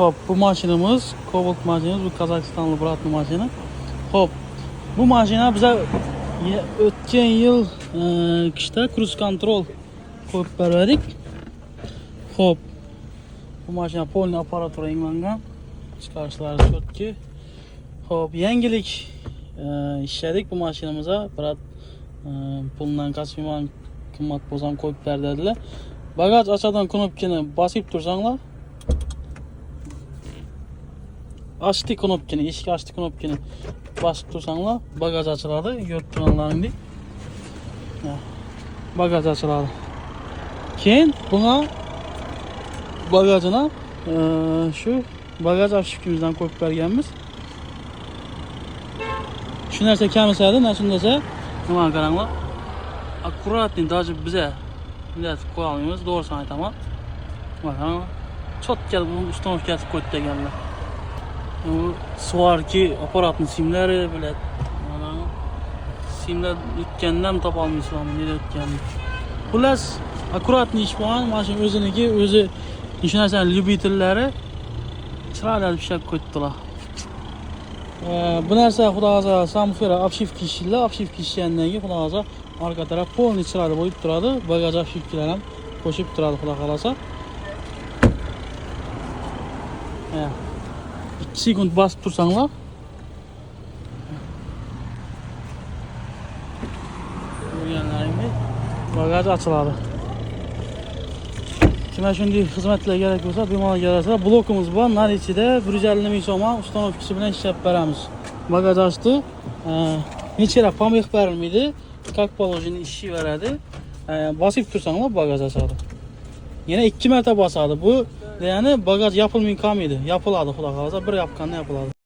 Hop bu maşinimiz Cobalt maşinimiz bu Kazakistanlı Bratlı maşini. Hop bu maşina bize o'tgan yil e, qishda cruise control qo'yib berdik. Hop bu mashina polni apparatura englangan chiqarishlari sotki Hop yangilik e, ishladik bu mashinamizga brat e, puldan qasmiman qimmat bo'lsa ham qo'yib ber dedilar bagaj ochadigan knopkani bosib tursanglar Açtı konopkini, eşik açtı konopkini basıp dursanla bagaj açıladı. Görüp duranlar indi. Bagaj açıladı. Keyin buna bagajına e, şu bagaj afşikimizden koyup bergenimiz. Şu nerse kemisaydı, nersin dese Yaman karanlık. Akkuratni daha bize millet koyalımız doğru sanat ama. Bakın çok geldi bunun üstüne hoş geldi koydu da geldi сварки аппаратный симләре, блядь. Ана симләр үткәннән таба алмыйсың, нидә үткән. Хулас, аккуратный iş булган, машин өзенеке, өзі ишенәсән любительләре чырайлы алып эшләп койттылар. Bu нәрсә Худай аза самфера обшивка ишилә, обшивка ишкәннән кейін Худай аза арка тарап полный чырайлы болып тұрады, багаж обшивкалары ham qo'shib turadi Xudo xolasa. Yeah. 2 sekund basıp tursanlar bagaj açıladı. Kimə şimdi xidmətlə gərək olsa, bimala gərəksə, blokumuz var, Nariçidə 150 min soma ustanovkisi bilən işləb bərəmiz. Bagaj açdı. E, ee, Neçərə pamıq bərilmiydi. Kak balojinin işi verədi. E, ee, basıb tursanlar bagaj açadı. Yenə iki mərtə basadı. Bu ya'ni bagaj yopilmay qolmaydi yopiladi xudo xohlasa bir yopganda yopiladi